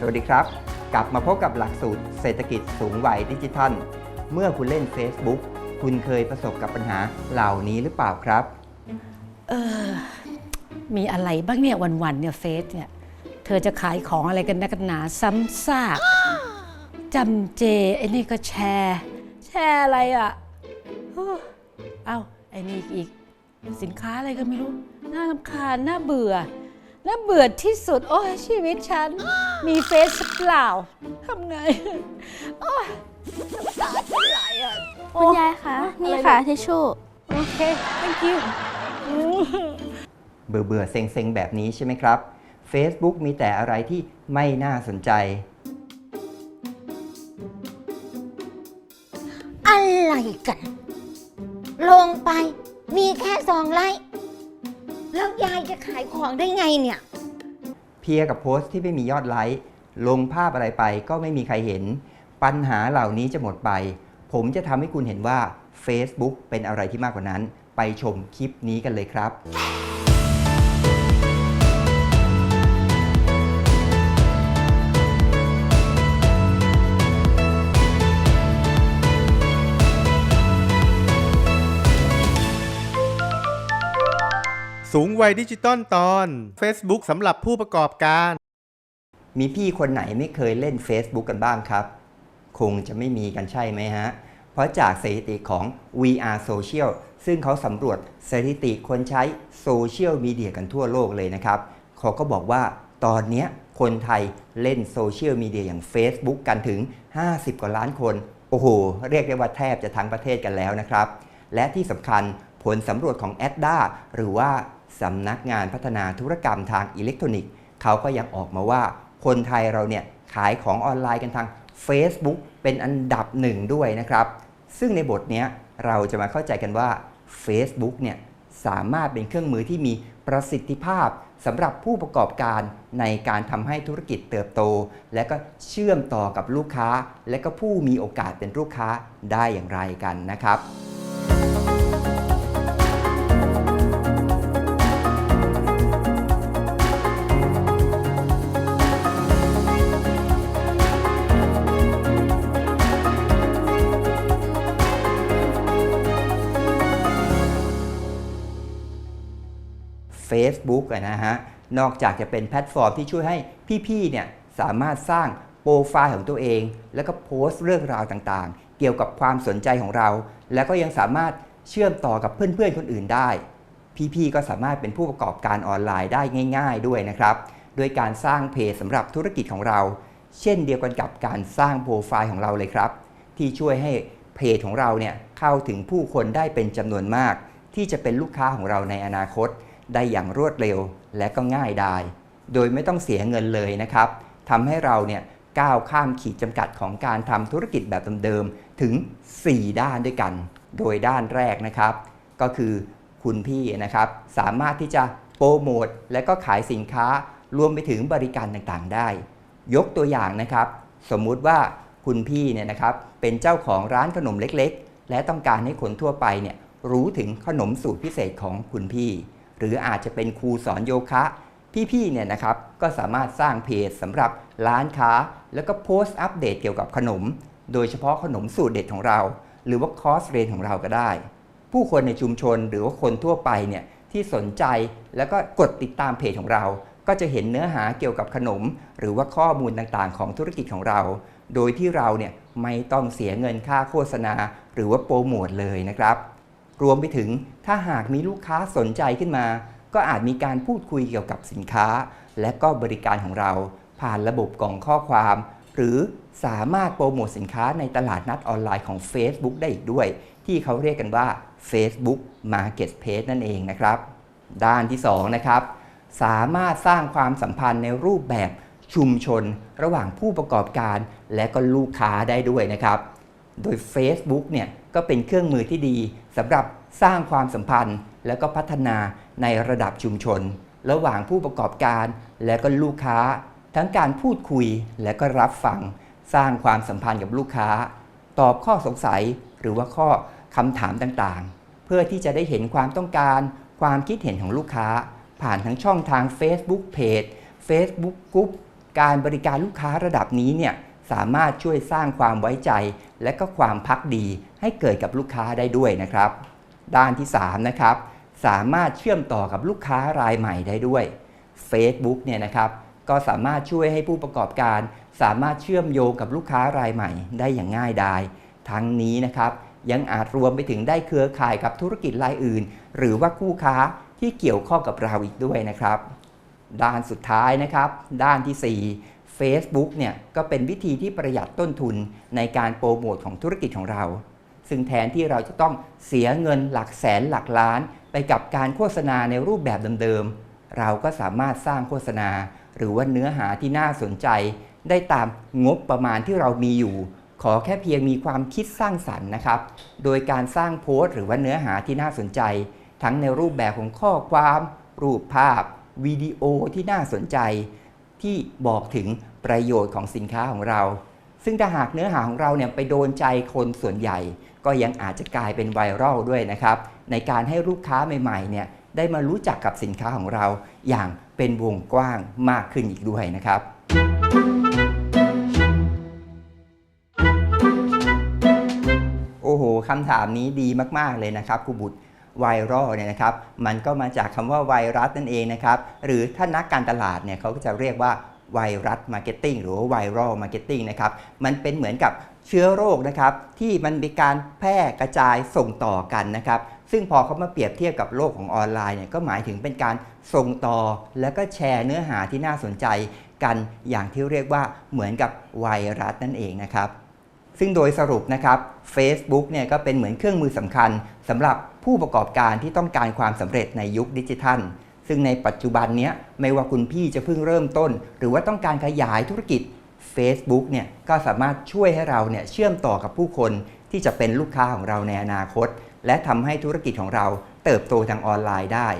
สวัสดีครับ กลับมาพบกับหลักสูตรเศรษฐกิจสูงวัยดิจิทัล เมื่อคุณเล่น Facebook คุณเคยประสบกับปัญหาเหล่านี้หรือเปล่าครับ เออ มีอะไรบ้างเนี่ยวันๆเนี่ยเฟซเนี่ย เธอจะขายของอะไรกันนักกันหนาซ้ำซากจำเจไอ้นี่ก็แชร์ แชร์อะไรอะโอ้เอ้าไอ้นี่อีก สินค้าอะไรก็ไม่รู้ น่ารำคาญน่าเบื่อ น่าเบื่อที่สุด โอ้ยชีวิตฉัน มีเฟซสักเปล่าทำไง โอ้ยน้ำตาจะไหลอะโอ้คุณยายคะนี่ค่ะทิชชู่ โอเค thank you อืม เบื่อเบื่อๆเซ็งเซ็งๆ แบบนี้ใช่ไหมครับ Facebook มีแต่อะไรที่ไม่น่าสนใจ อะไรกัน ลงไปมีแค่สองไลค์ แล้วยายจะขายของได้ไงเนี่ย เพียร์กับโพสต์ที่ไม่มียอดไลค์ลงภาพอะไรไปก็ไม่มีใครเห็น ปัญหาเหล่านี้จะหมดไป ผมจะทำให้คุณเห็นว่า Facebook เป็นอะไรที่มากกว่านั้น ไปชมคลิปนี้กันเลยครับ สูงวัยดิจิตอลตอน Facebook สำหรับผู้ประกอบการ มีพี่คนไหนไม่เคยเล่น Facebook กันบ้างครับ คงจะไม่มีกันใช่ไหมฮะ เพราะจากสถิติของ VR Social ซึ่งเขาสำรวจสถิติคนใช้โซเชียลมีเดียกันทั่วโลกเลยนะครับ เขาก็บอกว่าตอนนี้คนไทยเล่นโซเชียลมีเดียอย่าง Facebook กันถึง 50 กว่าล้านคน โอ้โห เรียกได้ว่าแทบจะทั้งประเทศกันแล้วนะครับ และที่สำคัญผลสำรวจของ a d d a หรือว่า สำนักงานพัฒนาธุรกรรมทางอิเล็กทรอนิกส์เขาก็ยังออกมาว่า คนไทยเราเนี่ยขายของออนไลน์กันทาง Facebook เป็นอันดับหนึ่งด้วยนะครับ ซึ่งในบทนี้เราจะมาเข้าใจกันว่า Facebook เนี่ยสามารถเป็นเครื่องมือที่มีประสิทธิภาพสำหรับผู้ประกอบการในการทำให้ธุรกิจเติบโต และก็เชื่อมต่อกับลูกค้า และก็ผู้มีโอกาสเป็นลูกค้าได้อย่างไรกันนะครับ Facebook นะฮะ นอกจากจะเป็นแพลตฟอร์มที่ช่วยให้พี่ๆเนี่ยสามารถสร้างโปรไฟล์ของตัวเอง แล้วก็โพสต์เรื่องราวต่างๆ เกี่ยวกับความสนใจของเรา แล้วก็ยังสามารถเชื่อมต่อกับเพื่อนๆคนอื่นได้ พี่ๆก็สามารถเป็นผู้ประกอบการออนไลน์ได้ง่าย ๆ ด้วยนะครับด้วยการสร้างเพจสำหรับธุรกิจของเรา เช่นเดียวกันกับการสร้างโปรไฟล์ของเราเลยครับ ที่ช่วยให้เพจของเราเนี่ยเข้าถึงผู้คนได้เป็นจำนวนมาก ที่จะเป็นลูกค้าของเราในอนาคต ได้อย่างรวดเร็วและก็ง่ายดาย โดยไม่ต้องเสียเงินเลยนะครับทำให้เราเนี่ยก้าวข้ามขีดจำกัดของการทำธุรกิจแบบเดิมๆถึง 4 ด้านด้วยกัน โดยด้านแรกนะครับ ก็คือคุณพี่นะครับสามารถที่จะโปรโมทและก็ขายสินค้ารวมไปถึงบริการต่างๆได้ ยกตัวอย่างนะครับ สมมุติว่าคุณพี่เนี่ยนะครับเป็นเจ้าของร้านขนมเล็กๆ และต้องการให้คนทั่วไปเนี่ยรู้ถึงขนมสูตรพิเศษของคุณพี่ หรืออาจจะเป็นครูสอนโยคะ พี่ๆเนี่ยนะครับก็สามารถสร้างเพจสำหรับร้านค้า แล้วก็โพสต์อัปเดตเกี่ยวกับขนม โดยเฉพาะขนมสูตรเด็ดของเรา หรือว่าคอร์สเรียนของเราก็ได้ ผู้คนในชุมชนหรือว่าคนทั่วไปเนี่ยที่สนใจแล้วก็กดติดตามเพจของเรา ก็จะเห็นเนื้อหาเกี่ยวกับขนม หรือว่าข้อมูลต่างๆ ของธุรกิจของเรา โดยที่เราเนี่ยไม่ต้องเสียเงินค่าโฆษณา หรือว่าโปรโมทเลยนะครับ รวมไปถึงถ้าหากมีลูกค้าสนใจขึ้นมา ก็อาจมีการพูดคุยเกี่ยวกับสินค้า และก็บริการของเรา ผ่านระบบกล่องข้อความ หรือสามารถโปรโมทสินค้าในตลาดนัดออนไลน์ของ Facebook ได้อีกด้วย ที่เขาเรียกกันว่า Facebook Marketplace นั่นเองนะครับ ด้านที่2นะครับสามารถสร้างความสัมพันธ์ในรูปแบบชุมชน ระหว่างผู้ประกอบการ และก็ลูกค้าได้ด้วยนะครับ โดย Facebook เนี่ย ก็เป็นเครื่องมือที่ดีสำหรับสร้างความสัมพันธ์ และก็พัฒนาในระดับชุมชน ระหว่างผู้ประกอบการ และก็ลูกค้า ทั้งการพูดคุยและก็รับฟัง สร้างความสัมพันธ์กับลูกค้า ตอบข้อสงสัยหรือว่าข้อคำถามต่างๆ เพื่อที่จะได้เห็นความต้องการ ความคิดเห็นของลูกค้า ผ่านทั้งช่องทาง Facebook Page Facebook Group การบริการลูกค้าระดับนี้เนี่ย สามารถช่วยสร้างความไว้ใจ และก็ความพักดีให้เกิดกับลูกค้าได้ด้วยนะครับ ด้านที่3นะครับสามารถเชื่อมต่อกับลูกค้ารายใหม่ได้ด้วย Facebook เนี่ยนะครับก็สามารถช่วยให้ผู้ประกอบการ สามารถเชื่อมโยงกับลูกค้ารายใหม่ได้อย่างง่ายดายทั้งนี้นะครับยังอาจรวมไปถึงได้เครือข่ายกับธุรกิจรายอื่น หรือว่าคู่ค้าที่เกี่ยวข้องกับเราอีกด้วยนะครับ ด้านสุดท้ายนะครับ ด้านที่ 4 Facebook เนี่ยก็เป็นวิธีที่ประหยัดต้นทุนในการโปรโมทของธุรกิจของเรา ซึ่งแทนที่เราจะต้องเสียเงินหลักแสนหลักล้าน ไปกับการโฆษณาในรูปแบบเดิมๆ เราก็สามารถสร้างโฆษณา หรือว่าเนื้อหาที่น่าสนใจ ได้ตามงบประมาณที่เรามีอยู่ ขอแค่เพียงมีความคิดสร้างสรรค์นะครับ โดยการสร้างโพสต์ หรือว่าเนื้อหาที่น่าสนใจ ทั้งในรูปแบบของข้อความ รูปภาพวิดีโอที่น่าสนใจ ที่บอกถึงประโยชน์ของสินค้าของเรา ซึ่งถ้าหากเนื้อหาของเราเนี่ยไปโดนใจคนส่วนใหญ่ ก็ยังอาจจะกลายเป็นไวรัลด้วยนะครับ ในการให้ลูกค้าใหม่ๆเนี่ยได้มารู้จักกับสินค้าของเรา อย่างเป็นวงกว้างมากขึ้นอีกด้วยนะครับ โอ้โหคำถามนี้ดีมากๆเลยนะครับครูบุตร ไวรัลเนี่ยนะครับมันก็มาจากคำว่าไวรัสนั่นเองนะครับหรือถ้านักการตลาดเนี่ยเขาก็จะเรียกว่าไวรัสมาร์เก็ตติ้งหรือว่าไวรัลมาร์เก็ตติ้งนะครับมันเป็นเหมือนกับเชื้อโรคนะครับที่มันมีการแพร่กระจายส่งต่อกันนะครับซึ่งพอเขามาเปรียบเทียบกับโลกของออนไลน์เนี่ยก็หมายถึงเป็นการส่งต่อ แล้วก็แชร์เนื้อหาที่น่าสนใจกันอย่างที่เรียกว่าเหมือนกับไวรัสนั่นเองนะครับ ซึ่งโดยสรุปนะครับ Facebook เนี่ยก็เป็นเหมือนเครื่องมือสำคัญสำหรับผู้ประกอบการที่ต้องการความสำเร็จในยุคดิจิทัล ซึ่งในปัจจุบันนี้ไม่ว่าคุณพี่จะเพิ่งเริ่มต้น หรือว่าต้องการขยายธุรกิจ Facebook เนี่ยก็สามารถช่วยให้เราเนี่ยเชื่อมต่อกับผู้คนที่จะเป็นลูกค้าของเราในอนาคต และทำให้ธุรกิจของเราเติบโตทางออนไลน์ได้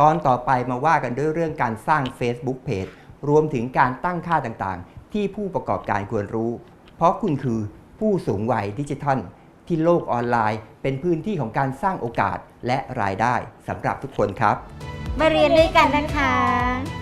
ตอนต่อไปมาว่ากันด้วยเรื่องการสร้าง Facebook Page รวมถึงการตั้งค่าต่างๆ ที่ผู้ประกอบการควรรู้ เพราะคุณคือ ผู้สูงวัยดิจิทัล ที่โลกออนไลน์ เป็นพื้นที่ของการสร้างโอกาสและรายได้สำหรับทุกคนครับ มาเรียนด้วยกันนะคะ